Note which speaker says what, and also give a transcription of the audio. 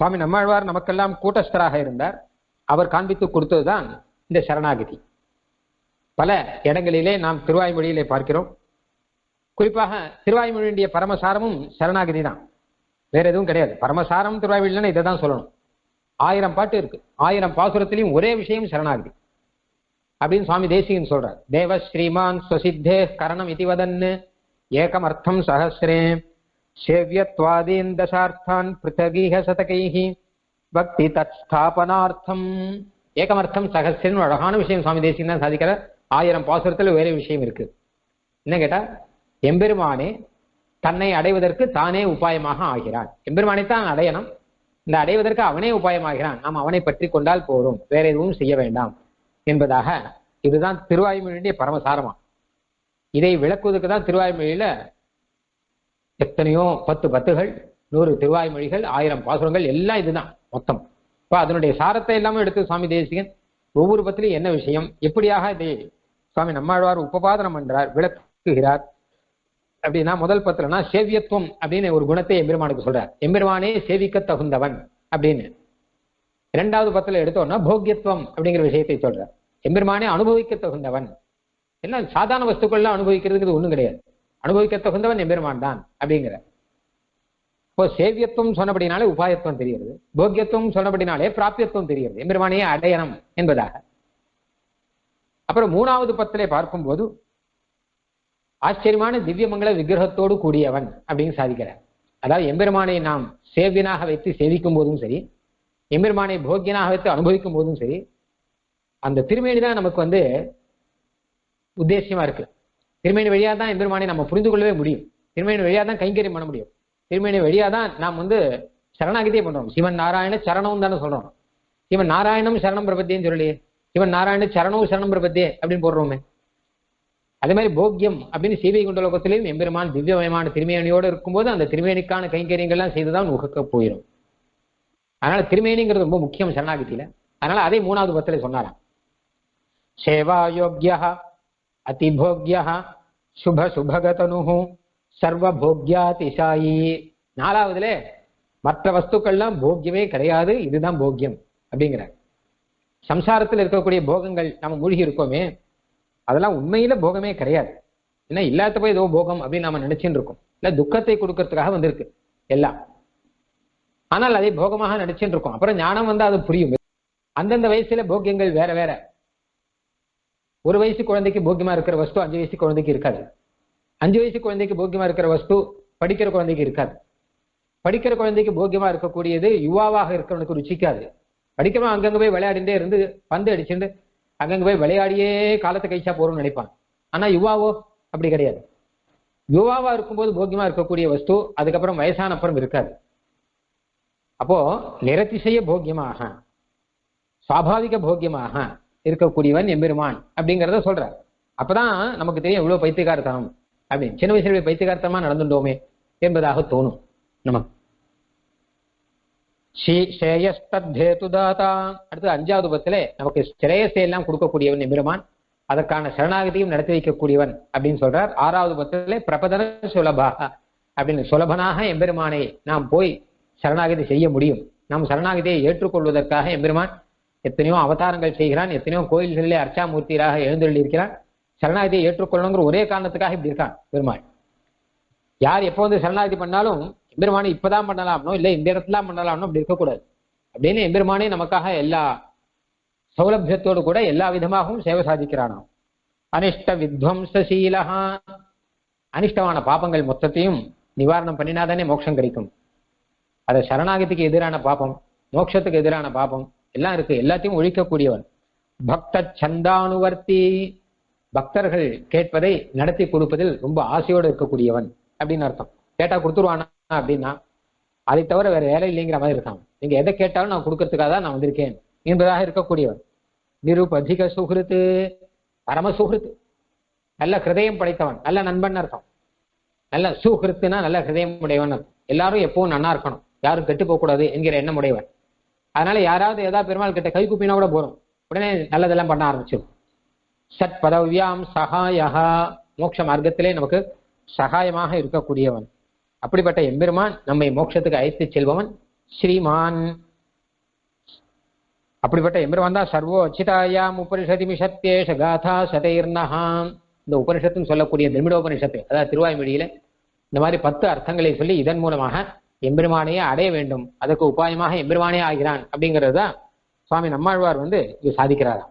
Speaker 1: சுவாமி நம்மாழ்வார் நமக்கெல்லாம் கூட்டஸ்தராக இருந்தார். அவர் காண்பித்து கொடுத்ததுதான் இந்த சரணாகதி. பல இடங்களிலே நாம் திருவாய்மொழியிலே பார்க்கிறோம். குறிப்பாக திருவாய்மொழியுடைய பரமசாரமும் சரணாகதி தான் வேற எதுவும் கிடையாது. பரமசாரம் திருவாய்மொழினா இதை தான் சொல்லணும். ஆயிரம் பாட்டு இருக்கு. ஆயிரம் பாசுரத்திலையும் ஒரே விஷயம் சரணாகதி. அப்படின்னு சுவாமி தேசிகன் சொல்றார். தேவ ஸ்ரீமான் ஸ்வசித்தே கரணம் இதிவதன்னு ஏகம் அர்த்தம் சஹசிரே சேவியத்வாதீன் தசார்த்தான் பிருத்தகீக சதகைஹி. பக்தி தத் ஸ்தாபனார்த்தம் ஏகமர்த்தம் சகசிரன் அழகான விஷயம் சுவாமி தேசியம் தான் சாதிக்கிற ஆயிரம் பாசுரத்துல வேற விஷயம் இருக்கு. என்ன கேட்டா எம்பெருமானே தன்னை அடைவதற்கு தானே உபாயமாக ஆகிறான். எம்பெருமானை தான் அடையணும். இந்த அடைவதற்கு அவனே உபாயமாகிறான். நாம் அவனை பற்றி கொண்டால் போதும். வேற எதுவும் செய்ய வேண்டாம். என்பதாக இதுதான் திருவாய்மொழியுடைய பரமசாரமா. இதை விளக்குவதற்கு தான் திருவாய்மொழியில எத்தனையோ பத்து பத்துகள் நூறு திருவாய்மொழிகள் ஆயிரம் பாசுரங்கள் எல்லாம் இதுதான் மொத்தம். இப்போ அதனுடைய சாரத்தை எல்லாமே எடுத்து சுவாமி தேசிகன் ஒவ்வொரு பத்திலையும் என்ன விஷயம்? எப்படியாக இதை சுவாமி நம்மாழ்வார் உபபாதனம் பண்றார் விளக்குகிறார்? அப்படின்னா முதல் பத்திரம்னா சேவியத்துவம் அப்படின்னு ஒரு குணத்தை எம்பெருமானுக்கு சொல்றார். எம்பெருமானே சேவிக்க தகுந்தவன் அப்படின்னு. இரண்டாவது பத்துல எடுத்தோம்னா போக்கியத்துவம் அப்படிங்கிற விஷயத்தை சொல்றார். எம்பெருமானே அனுபவிக்க தகுந்தவன். என்ன சாதாரண வஸ்துக்கள்லாம் அனுபவிக்கிறதுக்கு ஒன்றும் கிடையாது. அனுபவிக்க தகுந்தவன் எம்பெருமான் தான் அப்படிங்கிற. இப்போ சேவியத்துவம் சொன்னபடினாலே உபாயத்துவம் தெரிகிறது. போக்கியத்துவம் சொன்னபடினாலே பிராப்தியத்துவம் தெரிகிறது. எம்பெருமானையே அடையணும் என்பதாக. அப்புறம் மூணாவது பத்திலே பார்க்கும்போது ஆச்சரியமான திவ்யமங்கல விக்கிரகத்தோடு கூடியவன் அப்படின்னு சாதிக்கிறார். அதாவது எம்பெருமானை நாம் சேவியனாக வைத்து சேவிக்கும் போதும் சரி எம்பெருமானை போக்கியனாக வைத்து அனுபவிக்கும் போதும் சரி அந்த திருமேனி தான் நமக்கு வந்து உத்தேசியமா இருக்கு. திருமணி வழியா தான் எம்பெருமானை நம்ம புரிந்து கொள்ளவே முடியும். திருமணி வழியா தான் கைங்கரியம் பண்ண முடியும். திருமேனி வழியாக தான் நாம் வந்து சரணாகதியே பண்றோம். சிவன் நாராயண சரணம் தானே சொல்றோம். சிவன் நாராயணம் சரணம் பிரபத்தியன்னு சொல்லலையே. சிவன் நாராயண சரணம் சரணம் பிரபத்தியே அப்படின்னு போடுறோமே. அதே மாதிரி போக்கியம் அப்படின்னு சீவை குண்ட லோகத்திலையும் எம்பெருமான் திவ்யமயமான திருமேனியோடு இருக்கும்போது அந்த திருமேனிக்கான கைங்கரியங்கள்லாம் செய்துதான் உகக்க போயிடும் அதனால திருமேனிங்கிறது ரொம்ப முக்கியம் சரணாகதியில. அதனால அதே மூணாவது பத்தில சொன்னாராம். சேவா யோக்யா அதிபோக்யா சுப சுபகதனு சர்வபோக்யாதிசாயி நாலாவதுல மற்ற வஸ்துக்கள்லாம் போக்கியமே கிடையாது இதுதான் போக்கியம் அப்படிங்கிறார். சம்சாரத்தில் இருக்கக்கூடிய போகங்கள் நம்ம மூழ்கி இருக்கோமே அதெல்லாம் உண்மையில போகமே கிடையாது. ஏன்னா இல்லாத போய் ஏதோ போகம் அப்படின்னு நாம நினைச்சுட்டு இருக்கோம். இல்ல துக்கத்தை கொடுக்கறதுக்காக வந்திருக்கு எல்லாம். ஆனால் அதை போகமாக நினைச்சுட்டு இருக்கோம். அப்புறம் ஞானம் வந்தா அது புரியும். அந்தந்த வயசுல போக்கியங்கள் வேற வேற. ஒரு வயசு குழந்தைக்கு போக்கியமா இருக்கிற வஸ்து அஞ்சு வயசு குழந்தைக்கு இருக்காது. அஞ்சு வயசு குழந்தைக்கு போக்கியமா இருக்கிற வஸ்து படிக்கிற குழந்தைக்கு இருக்காது. படிக்கிற குழந்தைக்கு போக்கியமா இருக்கக்கூடியது யுவாவாக இருக்கிறவனுக்கு ருச்சிக்காது. படிக்கிறவன் அங்கங்க போய் விளையாடிட்டே இருந்து பந்து அடிச்சுட்டு அங்கங்க போய் விளையாடியே காலத்தை கழிச்சா போறோம்னு நினைப்பான். ஆனா யுவாவோ அப்படி கிடையாது. யுவாவா இருக்கும்போது போக்கியமா இருக்கக்கூடிய வஸ்து அதுக்கப்புறம் வயசான அப்புறம் இருக்காது. அப்போ நிறத்திசைய போக்கியமாக சுவாபாவிக போக்கியமாக இருக்கக்கூடியவன் எம்பெருமான் அப்படிங்கிறத சொல்றார். அப்பதான் நமக்கு தெரியும் இவ்வளவு பைத்தியகார்த்தனம் அப்படின்னு. சின்ன வயசுல பைத்தியகார்த்தமா நடந்துட்டோமே என்பதாக தோணும் நமக்கு. ஸ்ரீ ஸ்ரேயஸ்தேதுதாதா அடுத்து அஞ்சாவது பத்துல நமக்கு ஸ்ரேயஸை எல்லாம் கொடுக்கக்கூடியவன் எம்பெருமான். அதற்கான சரணாகதியும் நடத்தி வைக்கக்கூடியவன் அப்படின்னு சொல்றார். ஆறாவது பத்துல பிரபதன சுலபா அப்படின்னு சுலபனாக எம்பெருமானை நாம் போய் சரணாகதி செய்ய முடியும். நாம் சரணாகதியை ஏற்றுக்கொள்வதற்காக எம்பெருமான் எத்தனையோ அவதாரங்கள் செய்கிறான் எத்தனையோ கோயில்களிலே அர்ச்சாமூர்த்தியாக எழுந்தொள்ளியிருக்கிறான் சரணாகதியை ஏற்றுக்கொள்ளணுங்கிற ஒரே காரணத்துக்காக இப்படி இருக்கான் பெருமாள். யார் எப்போ வந்து சரணாகதி பண்ணாலும் எம்பெருமானை இப்பதான் பண்ணலாம்னோ இல்லை இந்த இடத்துல பண்ணலாம்னோ அப்படி இருக்கக்கூடாது. அப்படின்னு எம்பெருமானே நமக்காக எல்லா சௌலபியத்தோடு கூட எல்லா விதமாகவும் சேவை சாதிக்கிறானோ அனிஷ்ட வித்வம்சீலகா அனிஷ்டமான பாபங்கள் மொத்தத்தையும் நிவாரணம் பண்ணினாதானே மோட்சம் கிடைக்கும். அது சரணாகதிக்கு எதிரான பாபம் மோட்சத்துக்கு எதிரான பாபம். எல்லாம் இருக்கு. எல்லாத்தையும் ஒழிக்கக்கூடியவன். பக்த சந்தானுவர்த்தி பக்தர்கள் கேட்பதை நடத்தி கொடுப்பதில் ரொம்ப ஆசையோடு இருக்கக்கூடியவன் அப்படின்னு அர்த்தம். கேட்டா கொடுத்துருவானா அப்படின்னா அதை தவிர வேற வேலை இல்லைங்கிற மாதிரி இருக்கான். நீங்க எதை கேட்டாலும் நான் கொடுக்கறதுக்காக தான் நான் வந்திருக்கேன் என்பதாக இருக்கக்கூடியவன். நிருபதிக சுகிருத்து பரம சுகிருத்து. நல்ல ஹிருதயம் படைத்தவன் நல்ல நண்பன் அர்த்தம். நல்ல சுகிருத்துனா நல்ல ஹிருதயம் உடையவன் அர்த்தம். எல்லாரும் எப்பவும் நன்னா இருக்கணும். யாரும் கெட்டு போகக்கூடாது என்கிற எண்ணம் உடையவன். அதனால யாராவது ஏதாவது பெருமாள் கிட்ட கை குப்பினா கூட போறோம். உடனே நல்லதெல்லாம் பண்ண ஆரம்பிச்சிடும் சத் பதவியாம் சகாயகா மோட்ச மார்க்கத்திலே நமக்கு சகாயமாக இருக்கக்கூடியவன். அப்படிப்பட்ட எம்பெருமான் நம்மை மோட்சத்துக்கு அழைத்து செல்பவன் ஸ்ரீமான். அப்படிப்பட்ட எம்பெருமான் தான் சர்வோ அச்சிதாயாம் உபனிஷதி மிஷத்தேஷ காதா சதைர்னஹாம் இந்த உபனிஷத்துன்னு சொல்லக்கூடிய திமிடோபனிஷத்து அதாவது திருவாய்மொழியில இந்த மாதிரி பத்து அர்த்தங்களை சொல்லி இதன் மூலமாக எம்பெருமானையே அடைய வேண்டும். அதற்கு உபாயமாக எம்பெருமானே ஆகிறான் அப்படிங்கிறது தான் சுவாமி நம்மாழ்வார் வந்து இது சாதிக்கிறாராம்.